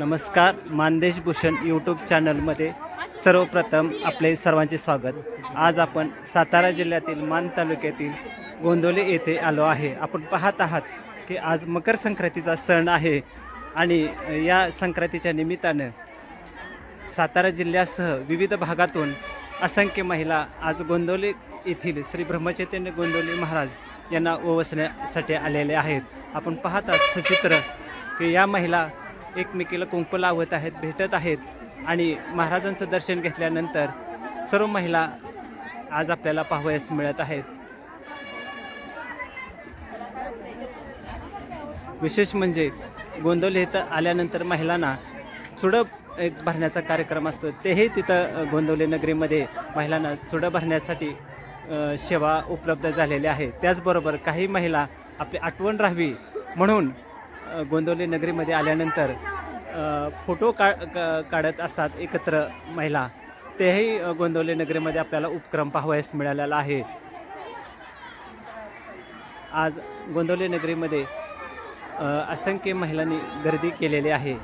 नमस्कार मानदेश भूषण यूट्यूब चॅनलमध्ये सर्वप्रथम आपले सर्वांचे स्वागत. आज आपण सातारा जिल्ह्यातील मान तालुक्यातील गोंदवले येथे आलो आहे. आपण पाहत आहात की आज मकर संक्रांतीचा सण आहे आणि या संक्रांतीच्या निमित्तानं सातारा जिल्ह्यासह विविध भागातून असंख्य महिला आज गोंदवले येथील श्री ब्रह्मचैतन्य गोंदवली महाराज यांना ओवसण्यासाठी आलेले आहेत. आपण पाहतात सचित्र की या महिला एकमेकीला कुंकू लावत आहेत भेटत आहेत. आणि महाराजांचं दर्शन घेतल्यानंतर सर्व महिला आज आपल्याला पाहावयास मिळत आहेत. विशेष म्हणजे गोंदवले इथं आल्यानंतर महिलांना चुडं एक भरण्याचा कार्यक्रम असतो. तेही तिथं गोंदवली नगरीमध्ये महिलांना चुडं भरण्यासाठी सेवा उपलब्ध झालेल्या आहे त्याचबरोबर काही महिला आपली आठवण राहावी म्हणून गोंदवले नगरीमध्ये आल्यानंतर फोटो का काढत असतात एकत्र महिला. तेही अ, गोंदवले नगरीमध्ये आपल्याला उपक्रम पाहावयास मिळालेला आहे. आज गोंदवले नगरीमध्ये असंख्य महिलांनी गर्दी केलेली आहे.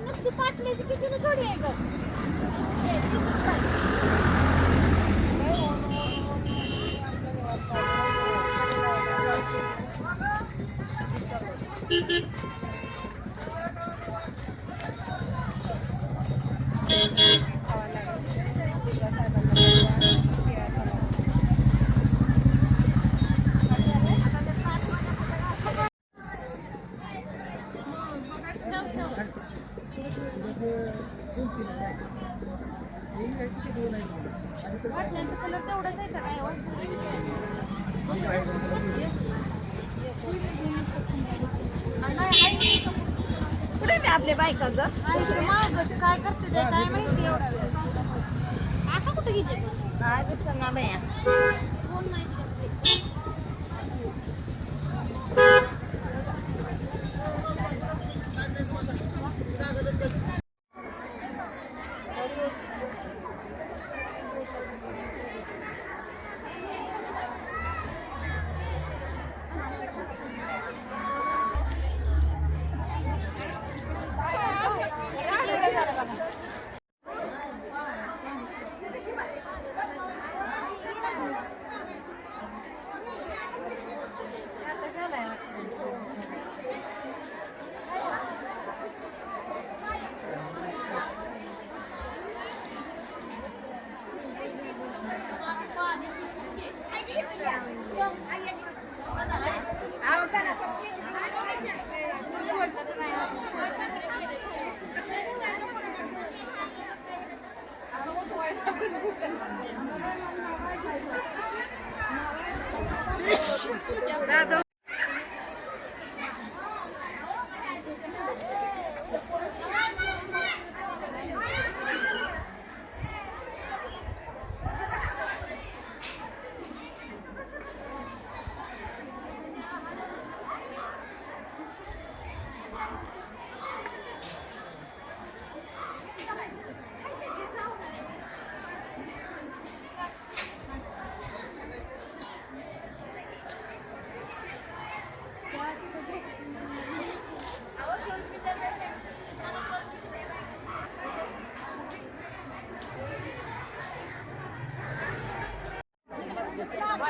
नुसती पाटल्याची किती थोडी आहे ग? 内是不带。पाटल्यांचा कलर तेवढाच आहे का काय हो? कुठे ते आपले बायका ग. काय करते ते काय माहिती एवढा आता कुठे गेले आज ना बाया कोण नाही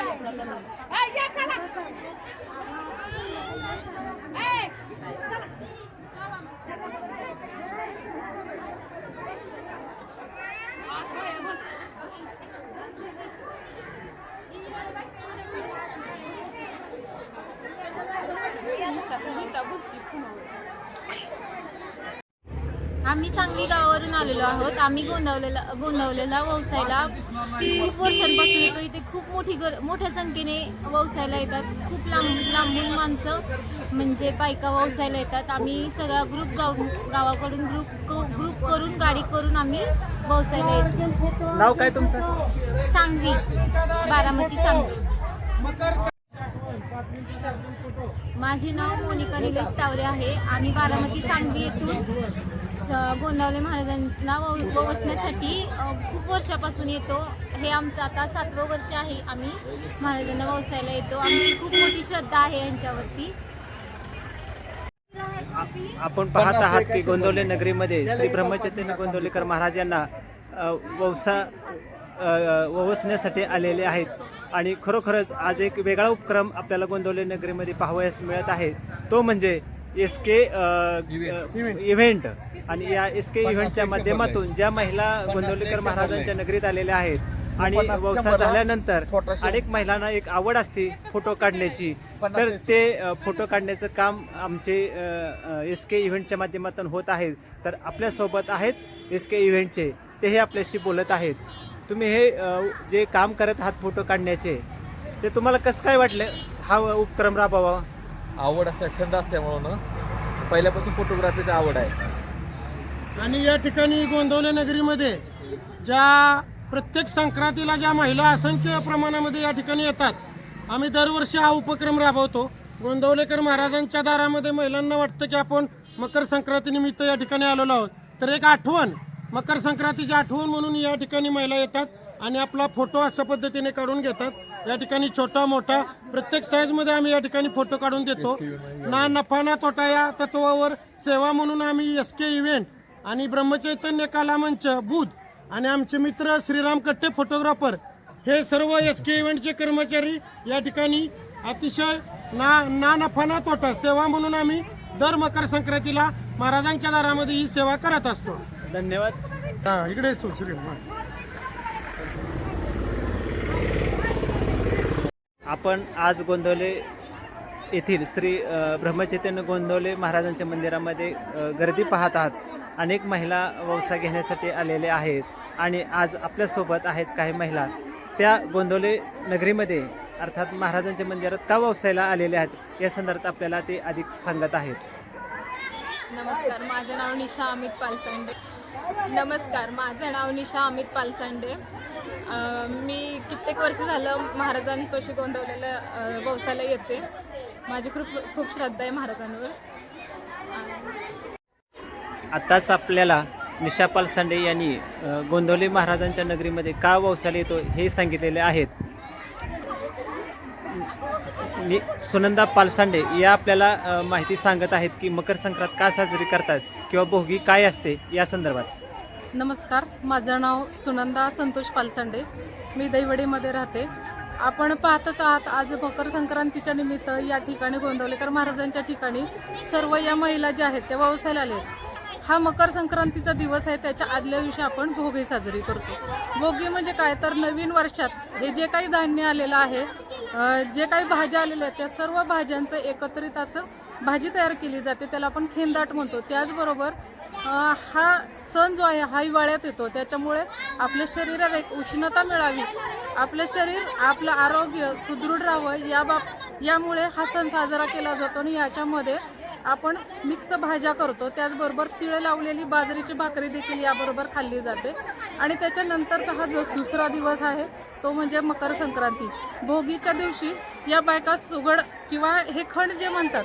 या चला ए चला Yeah, that's a good one. आम्ही सांगली गावावरून आलेलो आहोत. आम्ही गोंदवलेला गोंदवलेला व्यवसायाला खूप वर्षांपासून येतो. इथे खूप मोठी गर मोठ्या संख्येने व्यवसायाला येतात. खूप लांब लांबून माणसं म्हणजे बायका व्यवसायाला येतात. आम्ही सगळा ग्रुप गाव गावाकडून ग्रुप ग्रुप करून गाडी करून आम्ही व्यवसायाला येतो. नाव काय तुमचं? सांगवी. बारामती सांगवी. माझे नाव मोनिका निलेश तावरे आहे. आम्ही बारामती सांगवी येथून गोंदावले महाराजांना वसण्यासाठी खूप वर्षापासून येतो. हे आमचं आता सातवं वर्ष आहे. आम्ही महाराजांना वसायला येतो. आमची खूप मोठी श्रद्धा आहे यांच्यावरती. आपण पाहत आहात की गोंदवले नगरीमध्ये श्री ब्रह्मचैतन्य गोंदवलेकर महाराज यांना अ, आलेले आहेत. आणि खरोखरच आज एक वेगळा उपक्रम आपल्याला गोंदवले नगरीमध्ये पाहावयास मिळत आहे. तो म्हणजे एस के इव्हेंट आणि या एस के इव्हेंटच्या माध्यमातून ज्या महिला गोंदवलेकर महाराजांच्या नगरीत आलेल्या आहेत आणि व्यवसाय झाल्यानंतर अनेक महिलांना एक आवड असते फोटो काढण्याची. तर ते फोटो काढण्याचं काम आमचे एस के इव्हेंटच्या माध्यमातून होत आहे. तर आपल्यासोबत आहेत एस के इव्हेंटचे तेही आपल्याशी बोलत आहेत. तुम्ही हे जे काम करत आहात फोटो काढण्याचे ते तुम्हाला कसं काय वाटलं? हा उपक्रम राबवा आवड असल्या छंद असल्यामुळं ना पहिल्यापासून फोटोग्राफीची आवड आहे. आणि या ठिकाणी गोंदवले नगरीमध्ये ज्या प्रत्येक संक्रांतीला ज्या महिला असंख्य प्रमाणामध्ये या ठिकाणी येतात आम्ही दरवर्षी हा उपक्रम राबवतो. गोंदवलेकर महाराजांच्या दारामध्ये महिलांना वाटतं की आपण मकर संक्रांतीनिमित्त या ठिकाणी आलेलो आहोत. तर एक आठवण मकर संक्रांतीची आठवण म्हणून या ठिकाणी महिला येतात. आणि आपला फोटो अशा पद्धतीने काढून घेतात. या ठिकाणी छोटा मोठा प्रत्येक साईजमध्ये आम्ही या ठिकाणी फोटो काढून देतो. ना नफा ना तोटा या तत्वावर सेवा म्हणून आम्ही एस के इव्हेंट आणि ब्रह्मचैतन्य कला मंच बुध आणि आमचे मित्र श्रीराम कट्टे फोटोग्राफर हे सर्व एस के इव्हेंटचे कर्मचारी या ठिकाणी अतिशय ना ना नफा ना तोटा सेवा म्हणून आम्ही दर मकर संक्रांतीला महाराजांच्या दारामध्ये ही सेवा करत असतो. धन्यवाद. हा इकडे येतो श्रीराम आपण आज गोंदवले येथील श्री ब्रह्मचैतन्य गोंदवले महाराजांच्या मंदिरामध्ये गर्दी पाहत आहात. अनेक महिला व्यवसाय घेण्यासाठी आलेले आहेत आणि आज आपल्यासोबत आहेत काही महिला. त्या गोंदवले नगरीमध्ये अर्थात महाराजांच्या मंदिरात का व्यवसायाला आलेले आहेत? या संदर्भात आपल्याला ते अधिक सांगत आहेत. नमस्कार माझं नाव निशा अमित पालसांडे. नमस्कार माझं नाव निशा अमित पालसांडे. मी कित्येक वर्ष झालं महाराजांपाशी गोंदवलेल्या अं, व्यवसायाला येते. माझी खूप खूप श्रद्धा आहे महाराजांवर. आत्ताच आपल्याला निशा पालसांडे यांनी गोंदवली महाराजांच्या नगरीमध्ये का व्यवसायाला येतो हे सांगितलेले आहेत. नि सुनंदा पालसांडे या आपल्याला माहिती सांगत आहेत की मकर संक्रांत का साजरी करतात किंवा भोगी काय असते या संदर्भात. नमस्कार माझं नाव सुनंदा संतोष पालसंडे. मी दैवडीमध्ये राहते. आपण पाहतच आहात आज मकर संक्रांतीच्या निमित्त या ठिकाणी गोंदवलेकर महाराजांच्या ठिकाणी सर्व या महिला ज्या आहेत त्या व्यवसायाला आले आहेत. हा मकर संक्रांतीचा दिवस आहे त्याच्या आदल्या दिवशी आपण भोगी साजरी करतो. भोगी म्हणजे काय? तर नवीन वर्षात हे जे काही धान्य आलेलं आहे जे काही भाज्या आलेल्या आहेत त्या सर्व भाज्यांचं एकत्रित असं भाजी तयार केली जाते. त्याला आपण खेंदाट म्हणतो. त्याचबरोबर हा सण जो आहे हा हिवाळ्यात येतो. त्याच्यामुळे आपल्या शरीराला एक उष्णता मिळावी. आपलं शरीर आपलं आरोग्य सुदृढ राहावं या बाब यामुळे हा सण साजरा केला जातो आणि याच्यामध्ये आपण मिक्स भाज्या करतो. त्याचबरोबर तिळ लावलेली बाजरीची भाकरी देखील याबरोबर खाल्ली जाते. आणि त्याच्यानंतरचा हा जो दुसरा दिवस आहे तो म्हणजे मकर संक्रांती. भोगीच्या दिवशी या बायका सुगड किंवा हे खण जे म्हणतात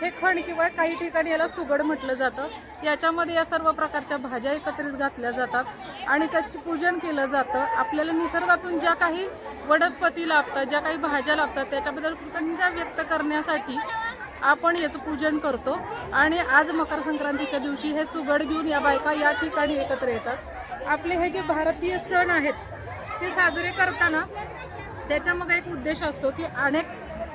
हे खण किंवा काही ठिकाणी याला सुगड म्हटलं जातं. याच्यामध्ये या सर्व प्रकारच्या भाज्या एकत्रित घातल्या जातात आणि त्याची पूजन केलं जातं. आपल्याला निसर्गातून ज्या काही वनस्पती लाभतात ज्या काही भाज्या लाभतात त्याच्याबद्दल कृतज्ञता व्यक्त करण्यासाठी आपण याचं पूजन करतो. आणि आज मकर संक्रांतीच्या दिवशी हे सुगड घेऊन या बायका या ठिकाणी एकत्र येतात. आपले हे जे भारतीय सण आहेत ते साजरे करताना त्याच्यामध्ये एक उद्देश असतो की अनेक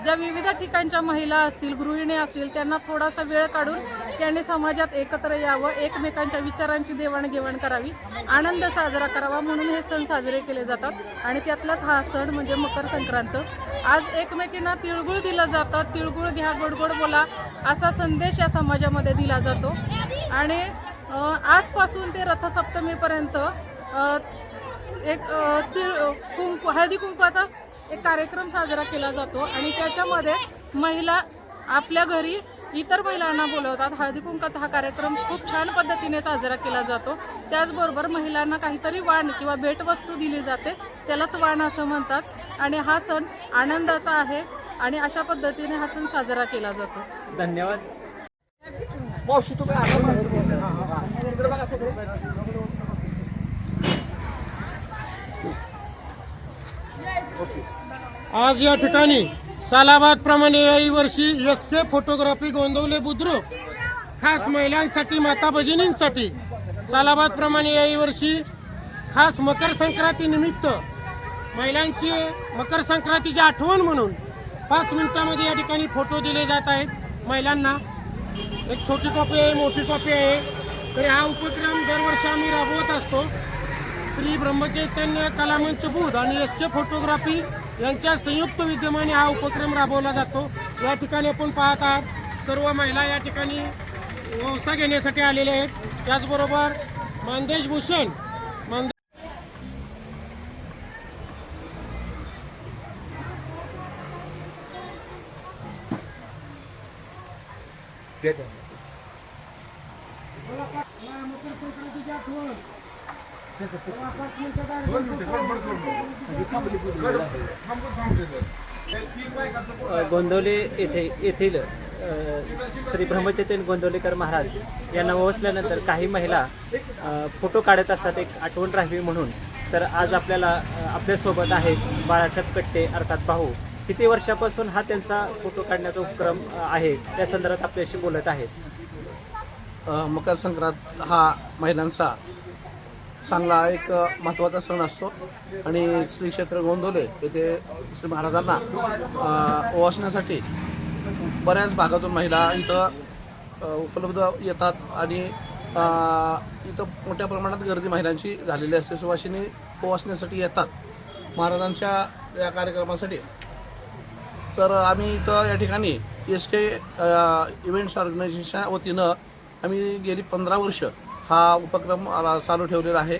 ज्या विविध ठिकाणच्या महिला असतील गृहिणी असतील त्यांना थोडासा वेळ काढून त्यांनी समाजात एकत्र यावं एकमेकांच्या विचारांची देवाणघेवाण करावी आनंद साजरा करावा म्हणून हे सण साजरे केले जातात. आणि त्यातलाच हा सण म्हणजे मकर संक्रांत. आज एकमेकींना तिळगुळ दिलं जातं. तिळगुळ घ्या गोडगोड गोड बोला असा संदेश या समाजामध्ये दिला जातो. आणि आजपासून ते रथसप्तमीपर्यंत एक तिळ कुंकू हळदी कुंकवाचा एक कार्यक्रम साजरा केला जातो आणि त्याच्यामध्ये महिला आपल्या घरी इतर महिलांना बोलवतात. हळदी कुंकाचा हा कार्यक्रम खूप छान पद्धतीने साजरा केला जातो. त्याचबरोबर महिलांना काहीतरी वाण किंवा भेटवस्तू दिली जाते. त्यालाच वाण असं म्हणतात. आणि हा सण आनंदाचा आहे आणि अशा पद्धतीने हा सण साजरा केला जातो. धन्यवाद. मावशी आज या ठिकाणी सालाबाद प्रमाणे याही वर्षी S K photography Gondavale Budruk खास महिलांसाठी माता भगिनींसाठी. सालाबाद प्रमाणे याही वर्षी खास मकर संक्रांती निमित्त महिलांची मकर संक्रांतीची आठवण म्हणून पाच मिनिटामध्ये या ठिकाणी फोटो दिले जात आहेत महिलांना. एक छोटी कॉपी आहे मोठी कॉपी आहे. तर हा उपक्रम दरवर्षी आम्ही राबवत असतो. श्री ब्रह्मचैतन्य कलामंच बुध आणि एस के फोटोग्राफी यांच्या संयुक्त विद्यमाने हा उपक्रम राबवला जातो. या ठिकाणी आपण पाहत आहात सर्व महिला या ठिकाणी व्यवसाय घेण्यासाठी आलेल्या आहेत. त्याचबरोबर मानदेश भूषण मानदेश दे. गोंदवले येथे येथील श्री ब्रह्मचैतन्य गोंदवलेकर महाराज यांना वसल्यानंतर काही महिला फोटो काढत असतात एक आठवण राहावी म्हणून. तर आज आपल्याला आपल्यासोबत आहेत बाळासाहेब कट्टे अर्थात भाऊ. किती वर्षापासून हा त्यांचा फोटो काढण्याचा उपक्रम आहे? त्या संदर्भात आपल्याशी बोलत आहेत. मकर संक्रांत हा महिलांचा चांगला एक महत्त्वाचा सण असतो. आणि श्री क्षेत्र गोंदवले येथे श्री महाराजांना ओवासण्यासाठी बऱ्याच भागातून महिला इथं उपलब्ध येतात आणि इथं मोठ्या प्रमाणात गर्दी महिलांची झालेली असते. सुवासिनी ओवासण्यासाठी येतात महाराजांच्या या कार्यक्रमासाठी. तर आम्ही इथं या ठिकाणी एस के इव्हेंट्स ऑर्गनायझेशन वतीनं आम्ही गेली पंधरा वर्ष हा उपक्रम चालू ठेवलेला आहे.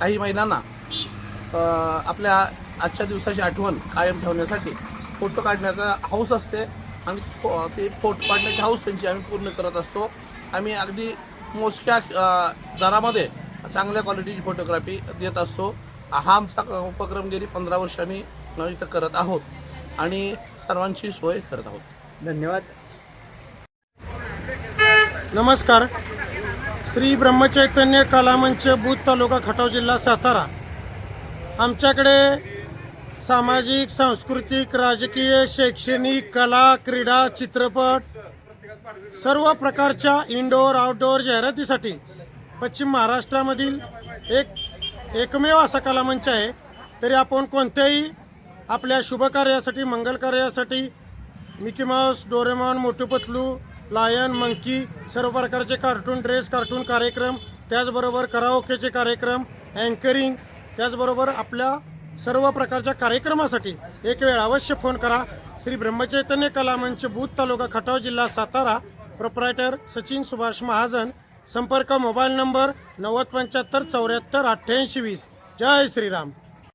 काही महिलांना आपल्या आजच्या दिवसाची आठवण कायम ठेवण्यासाठी फोटो काढण्याचा हौस असते आणि फो- ते फोटो काढण्याची हौस त्यांची आम्ही पूर्ण करत असतो. आम्ही अगदी मोजक्या दरामध्ये चांगल्या क्वालिटीची फोटोग्राफी देत असतो. हा आमचा उपक्रम गेली पंधरा वर्ष आम्ही इथं करत आहोत आणि सर्वांची सोय करत आहोत. धन्यवाद. नमस्कार. श्री ब्रह्मचैतन्य कलामंच बुध तालुका खटाव जिल्हा सातारा. आमच्याकडे सामाजिक सांस्कृतिक राजकीय शैक्षणिक कला क्रीडा चित्रपट सर्व प्रकारच्या इनडोअर आउटडोअर जाहिरातीसाठी पश्चिम महाराष्ट्रामधील एक एकमेव असा कलामंच आहे. तरी आपण कोणत्याही आपल्या शुभकार्यासाठी मंगल कार्यासाठी Mickey Mouse Doraemon Motu Patlu lion monkey सर्व प्रकारचे कार्टून ड्रेस कार्टून कार्यक्रम त्याचबरोबर कराओकेचे कार्यक्रम अँकरिंग त्याचबरोबर आपल्या सर्व प्रकारच्या कार्यक्रमासाठी एक वेळ अवश्य फोन करा. श्री ब्रह्मचैतन्य कलामंच बूथ तालुका खटाव जिल्हा सातारा. प्रोप्रायटर सचिन सुभाष महाजन. संपर्क मोबाईल नंबर नव्वद पंच्याहत्तर चौऱ्याहत्तर अठ्ठ्याऐंशी वीस. जय श्रीराम.